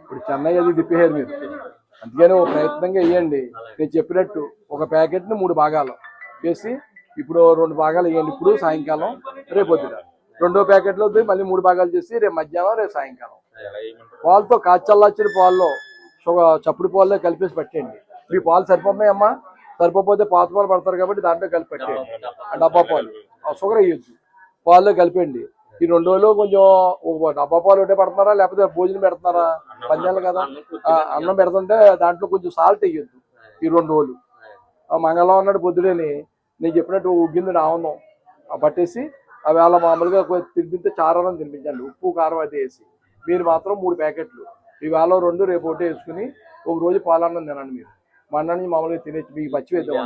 ఇప్పుడు చెన్నై అది తిప్పేయారు మీరు. అందుకని ఒక ప్రయత్నంగా వేయండి నేను చెప్పినట్టు ఒక ప్యాకెట్ని మూడు భాగాలు చేసి ఇప్పుడు రెండు భాగాలు వేయండి ఇప్పుడు సాయంకాలం రేపు పొద్దున. రెండో ప్యాకెట్లో వద్దు, మళ్ళీ మూడు భాగాలు చేసి రేపు మధ్యాహ్నం రేపు సాయంకాలం. పాలతో కాచల్లాచిన పాల్లో చప్పుడు పాల్లో కలిపేసి పెట్టండి. మీ పాలు సరిపోతున్నాయమ్మా? సరిపోతే పాత పాలు పడతారు కాబట్టి దాంట్లో కలిపి పెట్టండి ఆ డబ్బా పాలు. షుగర్ వేయొద్దు. పాల్లో కలిపండి ఈ రెండు రోజులు కొంచెం ఒక డబ్బా పాలు ఒకటే పడుతున్నారా? లేకపోతే భోజనం పెడుతున్నారా? పన్నెండు కదా? అన్నం పెడుతుంటే దాంట్లో కొంచెం సాల్ట్ వేయొద్దు ఈ రెండు రోజులు. ఆ మంగళవారం నాడు పొద్దుడని నేను చెప్పినట్టు ఉగ్గింది రావడం ఆ పట్టేసి ఆ వేళ మామూలుగా తినిపిస్తే చారాలను తినిపించండి. ఉప్పు కారం అది వేసి. మీరు మాత్రం మూడు ప్యాకెట్లు. ఈ వేళ రెండు రేపు ఒకటి వేసుకుని ఒక రోజు పాలన్నం తినండి మీరు. మా మామూలుగా తినేసి మీకు పచ్చి వేద్దాం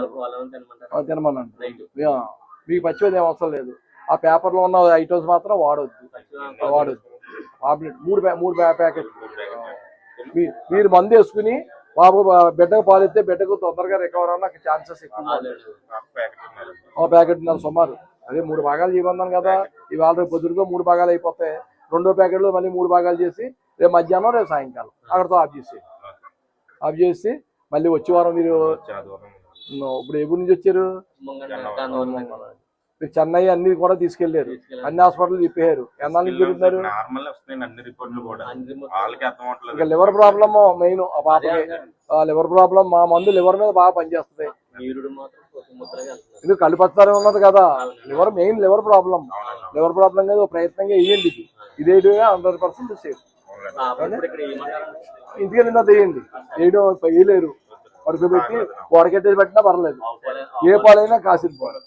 తినమనండి యా, మీకు పచ్చి వేద్దాం అవసరం లేదు. ఆ పేపర్లో ఉన్న ఐటమ్స్ మాత్రం వాడొద్దు. వాడొద్దు. పాంప్లెట్ మూడు మూడు ప్యా- ప్యాకెట్లు. మీ- మీరు మందు వేసుకుని బాబు బిడ్డకు పాలు ఇస్తే బిడ్డకు తొందరగా రికవర్ అవ్వడానికి నాకు ఛాన్సెస్ ఎక్కువ. ప్యాకెట్ ఉన్నారు సుమారు. అదే మూడు భాగాలు చేయమన్నాను కదా. ఇవాళ రేపు పొద్దురుగా మూడు భాగాలు అయిపోతాయి. రెండో ప్యాకెట్లో మళ్ళీ మూడు భాగాలు చేసి రేపు మధ్యాహ్నం రేపు సాయంకాలం. అక్కడతో ఆఫ్ చేసి. ఆఫ్ చేసి మళ్ళీ వచ్చే వారం మీరు ఇప్పుడు ఏ నుంచి వచ్చారు? మీరు చెన్నై అన్ని కూడా తీసుకెళ్ళారు అన్ని హాస్పిటల్ తిప్పారు ఎన్నాళ్ళు తిరుగుతున్నారు? ఇంకా లివర్ ప్రాబ్లమ్ మెయిన్ ఆ పాపకి. లివర్ ప్రాబ్లం మా మందు లివర్ మీద బాగా పనిచేస్తుంది. ఇది కలుపత్తారే ఉన్నది కదా? Liver main liver problem liver problem కదా ప్రయత్నంగా వేయండి. ఇది ఇదే హండ్రెడ్ పర్సెంట్ సేఫ్. ఇంటికి వెళ్ళినా వేయండి వేయడం వేయలేరు పడుకోబెట్టి వడకెట్టేసి పెట్టినా పర్లేదు. ఏ పాలైనా కాసిన పాలు